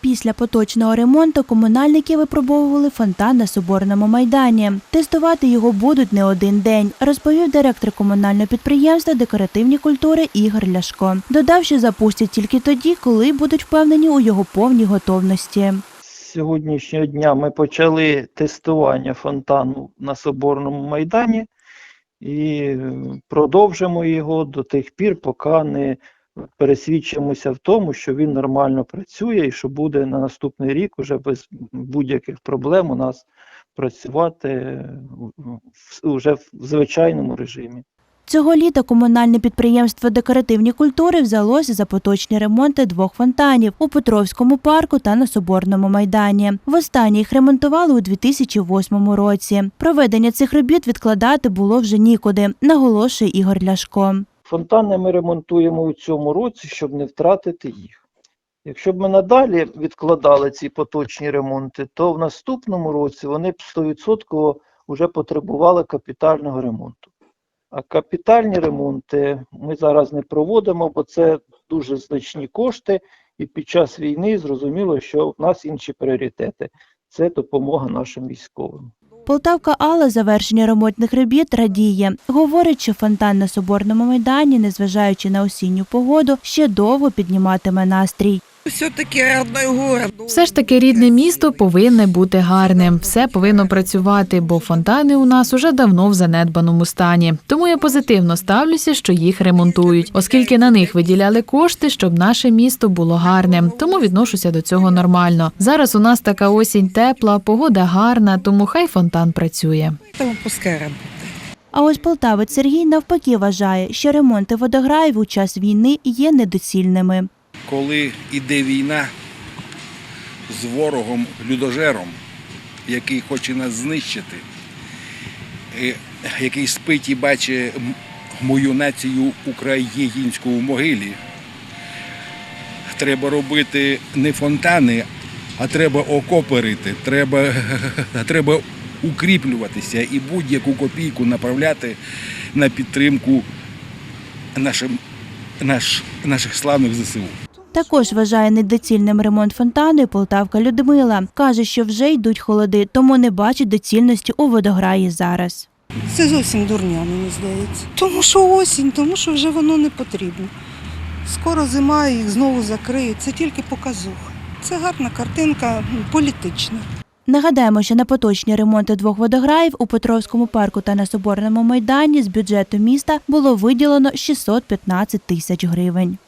Після поточного ремонту комунальники випробовували фонтан на Соборному майдані. Тестувати його будуть не один день, розповів директор комунального підприємства декоративні культури Ігор Ляшко. Додав, що запустять тільки тоді, коли будуть впевнені у його повній готовності. Сьогоднішнього дня ми почали тестування фонтану на Соборному майдані і продовжимо його до тих пір, поки не пересвідчимося в тому, що він нормально працює і що буде на наступний рік уже без будь-яких проблем у нас працювати вже в звичайному режимі. Цього літа комунальне підприємство декоративні культури взялося за поточні ремонти двох фонтанів у Петровському парку та на Соборному майдані. Востаннє їх ремонтували у 2008 році. Проведення цих робіт відкладати було вже нікуди, наголошує Ігор Ляшко. Фонтани ми ремонтуємо у цьому році, щоб не втратити їх. Якщо б ми надалі відкладали ці поточні ремонти, то в наступному році вони б 100% вже потребували капітального ремонту. А капітальні ремонти ми зараз не проводимо, бо це дуже значні кошти, і під час війни зрозуміло, що в нас інші пріоритети це допомога нашим військовим. Полтавка Алла завершення ремонтних робіт радіє. Говорить, що фонтан на Соборному майдані, незважаючи на осінню погоду, ще довго підніматиме настрій. Все-таки родной город. Все ж таки рідне місто повинне бути гарним. Все повинно працювати, бо фонтани у нас уже давно в занедбаному стані. Тому я позитивно ставлюся, що їх ремонтують, оскільки на них виділяли кошти, щоб наше місто було гарним. Тому відношуся до цього нормально. Зараз у нас така осінь тепла, погода гарна, тому хай фонтан працює. Тому пускай. А ось полтавець Сергій навпаки вважає, що ремонти водограїв у час війни є недоцільними. Коли йде війна з ворогом людожером, який хоче нас знищити, е, який спить і бачить мою націю українську в могилі, треба робити не фонтани, а треба окопи рити, треба, треба укріплюватися і будь-яку копійку направляти на підтримку нашим, наш, наших славних ЗСУ. Також вважає недоцільним ремонт фонтану і полтавка Людмила. Каже, що вже йдуть холоди, тому не бачить доцільності у водограї зараз. Це зовсім дурня, мені здається. Тому що осінь, тому що вже воно не потрібно. Скоро зима і їх знову закриють. Це тільки показуха. Це гарна картинка політична. Нагадаємо, що на поточні ремонти двох водограїв у Петровському парку та на Соборному майдані з бюджету міста було виділено 615 тисяч гривень.